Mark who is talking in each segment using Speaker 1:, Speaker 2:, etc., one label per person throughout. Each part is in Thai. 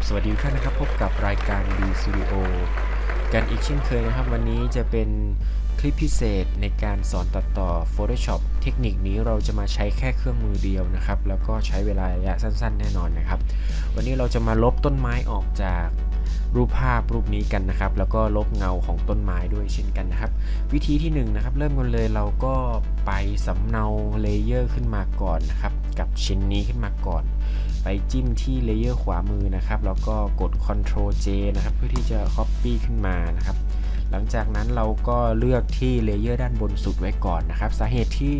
Speaker 1: บสวัสดีทุกท่านนะครับ พบกับรายการ B Studio กันอีกเช่นเคยนะครับ วันนี้จะเป็นคลิปพิเศษในการสอนตัดต่อ Photoshop เทคนิคนี้เราจะมาใช้แค่เครื่องมือเดียวนะครับ แล้วก็ใช้เวลาระยะสั้นๆ แน่นอนนะครับ วันนี้เราจะมาลบต้นไม้ออกจากรูปภาพรูปนี้กันนะครับ แล้วก็ลบเงาของต้นไม้ด้วยเช่นกันนะครับ วิธีที่1นงนะครับ เริ่มกันเลยเราก็ไปสำเนาเลเยอร์ขึ้นมาก่อนนะครับ กับชิ้นนี้ขึ้นมาก่อน ไปจิ้มที่เลเยอร์ขวามือนะครับแล้วก็กด Ctrl J นะครับ เพื่อที่จะ Copy ขึ้นมานะครับ หลังจากนั้นเราก็เลือกที่เลเยอร์ด้านบนสุดไว้ก่อนนะครับ สาเหตุที่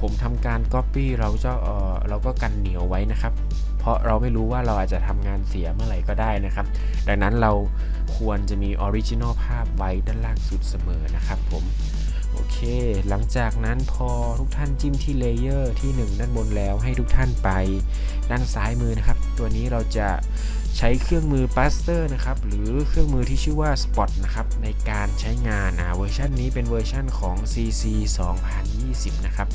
Speaker 1: ผมทำการ Copy เราจะเออเราก็กันเหนียวไว้นะครับ ราะเราไม่รู้ว่าเราอาจจะทำงานเสียเมื่อไหร่ก็ได้นะครับ ดังนั้นเราควรจะมีออริจินอลภาพไว้ด้านล่างสุดเสมอนะครับผมโอเค หลังจากนั้นพอทุกท่านจิ้มที่เลเยอร์ที่ 1 ด้านบนแล้วให้ทุกท่านไปด้านซ้ายมือนะครับ ตัวนี้เราจะใช้เครื่องมือ p a s t e r นะครับ หรือเครื่องมือที่ชื่อว่า Spot นะครับ ในการใช้งานอ่าเวอร์ชันนี้เป็นเวอร์ชันของ CC 2020 นะครับ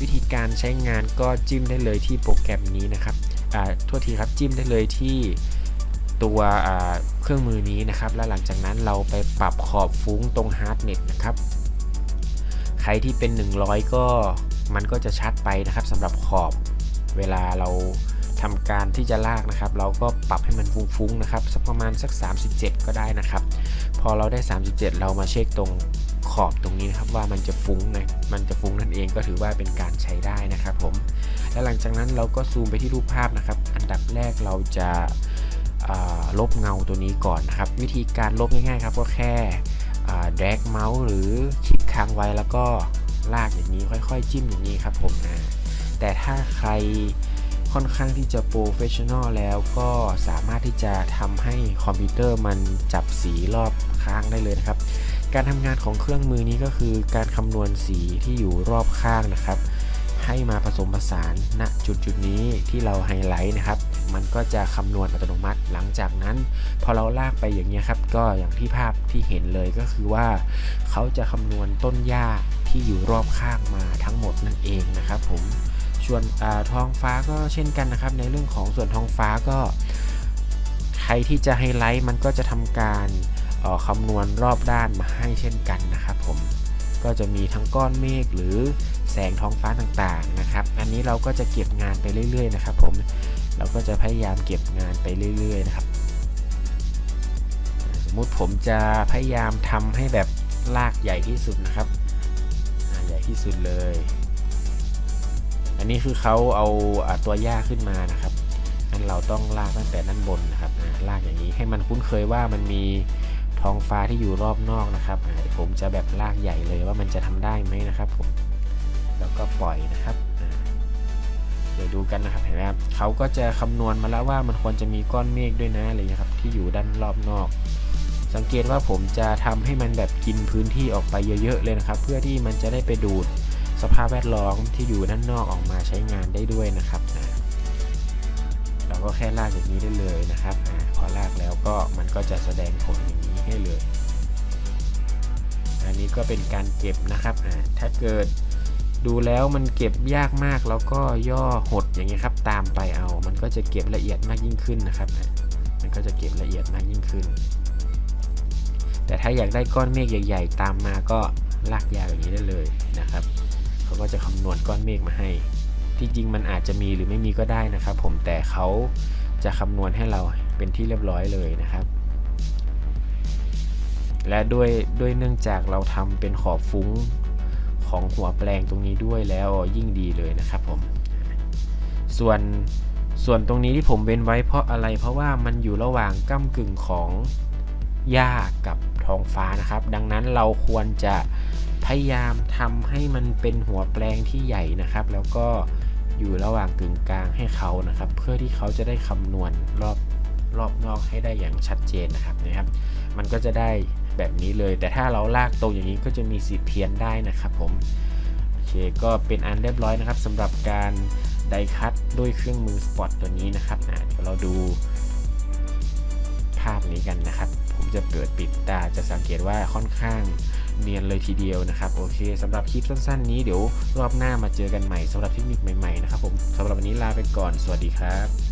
Speaker 1: วิธีการใช้งานก็จิ้มได้เลยที่โปรแกรมนี้นะครับ ทษทีครับจิ้มได้เลยที่ตัวเครื่องมือนี้นะครับ แล้วหลังจากนั้นเราไปปรับขอบฟุ้งตรง Hardnet นะครับ ใครที่เป็น 100 ก็มันก็จะชัดไปนะครับสำหรับขอบเวลาเราทำการที่จะลากนะครับ เราก็ปรับให้มันฟุ้งๆนะครับสักประมาณสัก 37 ก็ได้นะครับ พอเราได้ 37 เรามาเช็คตรง ขอบตรงนี้นะครับว่ามันจะฟุ้งนะมันจะฟุ้งนั่นเองก็ถือว่าเป็นการใช้ได้นะครับผมและหลังจากนั้นเราก็ซูมไปที่รูปภาพนะครับ อันดับแรกเราจะลบเงาตัวนี้ก่อนนะครับ วิธีการลบง่ายๆครับก็แค่แดกเมาส์หรือคลิกค้างไว้แล้วก็ลากอย่างนี้ค่อยๆ จิ้มอย่างนี้ครับผมนะแต่ถ้าใครค่อนข้างที่จะโปรเฟชชั่นอลแล้วก็สามารถที่จะทำให้คอมพิวเตอร์มันจับสีรอบข้างได้เลยนะครับ การทำงานของเครื่องมือนี้ก็คือการคำนวณสีที่อยู่รอบข้างนะครับ ให้มาผสมผสานณจุดจุดนี้ที่เราไฮไลท์นะครับ มันก็จะคำนวณอัตโนมัติ หลังจากนั้น พอเราลากไปอย่างนี้ยครับ ก็อย่างที่ภาพที่เห็นเลยก็คือว่า เขาจะคำนวณต้นหญ้าที่อยู่รอบข้างมาทั้งหมดนั่นเองนะครับ ผมส่วนอท้องฟ้าก็เช่นกันนะครับ ในเรื่องของส่วนท้องฟ้าก็ ใครที่จะไฮไลท์มันก็จะทำการ คำนวณรอบด้านมาให้เช่นกันนะครับผมก็จะมีทั้งก้อนเมฆหรือแสงท้องฟ้าต่างๆนะครับ อันนี้เราก็จะเก็บงานไปเรื่อย ๆ นะครับ ผมเราก็จะพยายามเก็บงานไปเรื่อย ๆ นะครับ สมมุติผมจะพยายามทำให้แบบลากใหญ่ที่สุดนะครับใหญ่ที่สุดเลย อันนี้คือเขาเอาอตัวหญ้าขึ้นมานะครับงั้นเราต้องลากตั้งแต่ด้านบนนะครับลากอย่างนี้ให้มันคุ้นเคยว่ามันมี ท้องฟ้าที่อยู่รอบนอกนะครับผมจะแบบลากใหญ่เลยว่ามันจะทำได้ไหมนะครับผมแล้วก็ปล่อยนะครับเดี๋ยวดูกันนะครับเห็นไหมครับเขาก็จะคำนวณมาแล้วว่ามันควรจะมีก้อนเมฆด้วยนะอะไรอย่างเงี้ยครับที่อยู่ด้านรอบนอก สังเกตว่าผมจะทำให้มันแบบกินพื้นที่ออกไปเยอะๆเลยนะครับ เพื่อที่มันจะได้ไปดูดสภาพแวดล้อมที่อยู่ด้านนอกออกมาใช้งานได้ด้วยนะครับนะ เราก็แค่ลากอย่างนี้ได้เลยนะครับอพอลากแล้วก็มันก็จะแสดงผลอย่างนี้ให้เลย อันนี้ก็เป็นการเก็บนะครับถ้าเกิดดูแล้วมันเก็บยากมากแล้วก็ย่อหดอย่างนี้ยครับ ตามไปเอา มันก็จะเก็บละเอียดมากยิ่งขึ้นนะครับ มันก็จะเก็บละเอียดมากยิ่งขึ้น แต่ถ้าอยากได้ก้อนเมฆใหญ่ ๆ ตามมาก็ลากยาวอย่างนี้ได้เลยนะครับ เขาก็จะคำนวณก้อนเมฆมาให้ ที่จริงมันอาจจะมีหรือไม่มีก็ได้นะครับ ผมแต่เขาจะคำนวณให้เราเป็นที่เรียบร้อยเลยนะครับ และด้วยด้วยเนื่องจากเราทำเป็นขอบฟุ้งของหัวแปลงตรงนี้ด้วยแล้วยิ่งดีเลยนะครับผม ส่วนส่วนตรงนี้ที่ผมเว้นไว้เพราะอะไรเพราะว่ามันอยู่ระหว่างก้ากึ่งของหญ้ากับท้องฟ้านะครับ ดังนั้นเราควรจะพยายามทำให้มันเป็นหัวแปลงที่ใหญ่นะครับ แล้วก็ อยู่ระหว่างกึ่งกลางให้เขานะครับ เพื่อที่เขาจะได้คำนวณรอบรอบนอกให้ได้อย่างชัดเจนนะครับนะครับ มันก็จะได้แบบนี้เลย แต่ถ้าเราลากตรงอย่างนี้ก็จะมีสิทธิ์เพี้ยนได้นะครับผมโอเคก็เป็นอันเรียบร้อยนะครับสำหรับการไดคัตด้วยเครื่องมือสปอตตัวนี้นะครับอะเดี๋ยวเราดูภาพนี้กันนะครับ ผมจะเปิดปิดตาจะสังเกตว่าค่อนข้าง เนียนเลยทีเดียวนะครับ โอเคสำหรับคลิปสั้น ๆ นี้เดี๋ยวรอบหน้ามาเจอกันใหม่สำหรับเทคนิคใหม่ๆนะครับผมสำหรับวันนี้ลาไปก่อนสวัสดีครับ